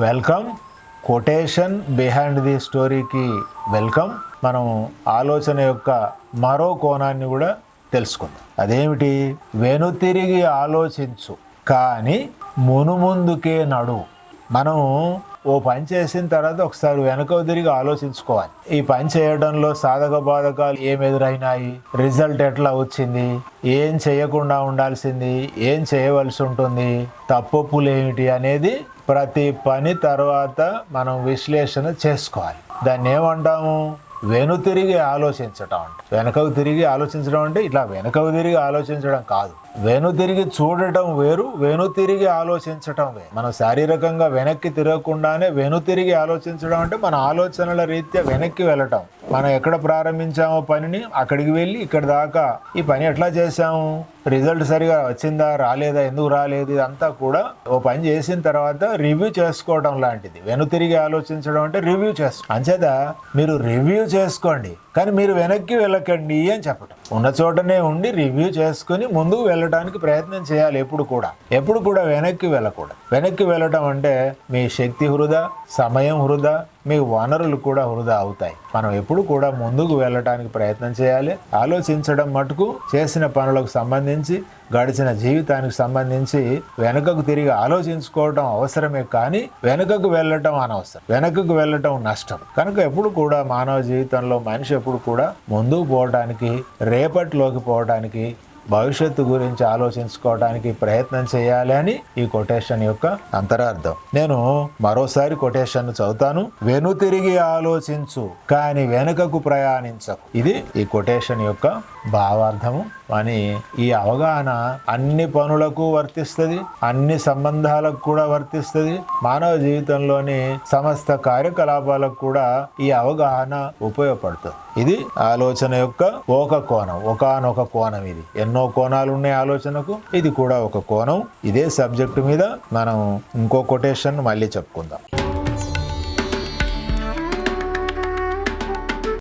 Welcome. Quotation behind the స్టోరీకి welcome. మనం ఆలోచన యొక్క మరో కోణాన్ని కూడా తెలుసుకుందాం. అదేమిటి? వెనుతిరిగి ఆలోచించు. కానీ మునుముందుకే నడువు మనం ఓ పని చేసిన తర్వాత ఒకసారి వెనక తిరిగి ఆలోచించుకోవాలి. ఈ పని చేయడంలో సాధక బాధకాలు ఏం ఎదురైనాయి? రిజల్ట్ ఎట్లా వచ్చింది? ఏం చేయకుండా ఉండాల్సింది? ఏం చేయవలసి ఉంటుంది? తప్పొప్పులు ఏమిటి అనేది ప్రతి పని తర్వాత మనం విశ్లేషణ చేసుకోవాలి. దాన్ని ఏమంటాము? వెనుతిరిగి ఆలోచించటం అంటే. వెనకకు తిరిగి ఆలోచించడం అంటే ఇట్లా వెనకకు తిరిగి ఆలోచించడం కాదు. వెను తిరిగి చూడటం వేరు వెను తిరిగి ఆలోచించటం వేరు. మనం శారీరకంగా వెనక్కి తిరగకుండానే వెను తిరిగి ఆలోచించడం అంటే మన ఆలోచనల రీత్యా వెనక్కి వెళ్ళటం. మనం ఎక్కడ ప్రారంభించామో పనిని అక్కడికి వెళ్ళి ఇక్కడ దాకా ఈ పని ఎట్లా చేసాము రిజల్ట్ సరిగా వచ్చిందా? రాలేదా? ఎందుకు రాలేదు? ఇదంతా కూడా ఓ పని చేసిన తర్వాత రివ్యూ చేసుకోవడం లాంటిది. వెను తిరిగి ఆలోచించడం అంటే రివ్యూ చేసుకో అంచేత మీరు రివ్యూ చేసుకోండి. కానీ మీరు వెనక్కి వెళ్ళకండి అని చెప్పడం ఉన్న చోటనే ఉండి రివ్యూ చేసుకుని ముందుకు వెళ్ళడానికి ప్రయత్నం చేయాలి ఎప్పుడు కూడా. ఎప్పుడు కూడా వెనక్కి వెళ్ళకూడదు. వెనక్కి వెళ్ళటం అంటే మీ శక్తి హృదా సమయం హృదా మీ వనరులు కూడా వృధా అవుతాయి. మనం ఎప్పుడు కూడా ముందుకు వెళ్ళటానికి ప్రయత్నం చేయాలి. ఆలోచించడం మటుకు చేసిన పనులకు సంబంధించి గడిచిన జీవితానికి సంబంధించి వెనుకకు తిరిగి ఆలోచించుకోవటం అవసరమే కానీ వెనుకకు వెళ్ళటం అనవసరం. వెనుకకు వెళ్ళటం నష్టం. కనుక ఎప్పుడు కూడా మానవ జీవితంలో మనిషి ఎప్పుడు కూడా ముందుకు పోవడానికి రేపటిలోకి పోవడానికి భవిష్యత్తు గురించి ఆలోచించుకోవడానికి ప్రయత్నం చేయాలి అని ఈ కొటేషన్ యొక్క అంతరార్థం. నేను మరోసారి కొటేషన్ చదువుతాను. వెను తిరిగి ఆలోచించు కానీ వెనుకకు ప్రయాణించకు. ఇది ఈ కొటేషన్ యొక్క భావార్థము. అని ఈ అవగాహన అన్ని పనులకు వర్తిస్తుంది అన్ని సంబంధాలకు కూడా వర్తిస్తుంది. మానవ జీవితంలోని సమస్త కార్యకలాపాలకు కూడా ఈ అవగాహన ఉపయోగపడుతుంది. ఇది ఆలోచన యొక్క ఒక కోణం ఒకనొక కోణం ఇది. ఎన్నో కోణాలు ఉన్నాయి ఆలోచనకు ఇది కూడా ఒక కోణం. ఇదే సబ్జెక్టు మీద మనం ఇంకో కొటేషన్ మళ్ళీ చెప్పుకుందాం.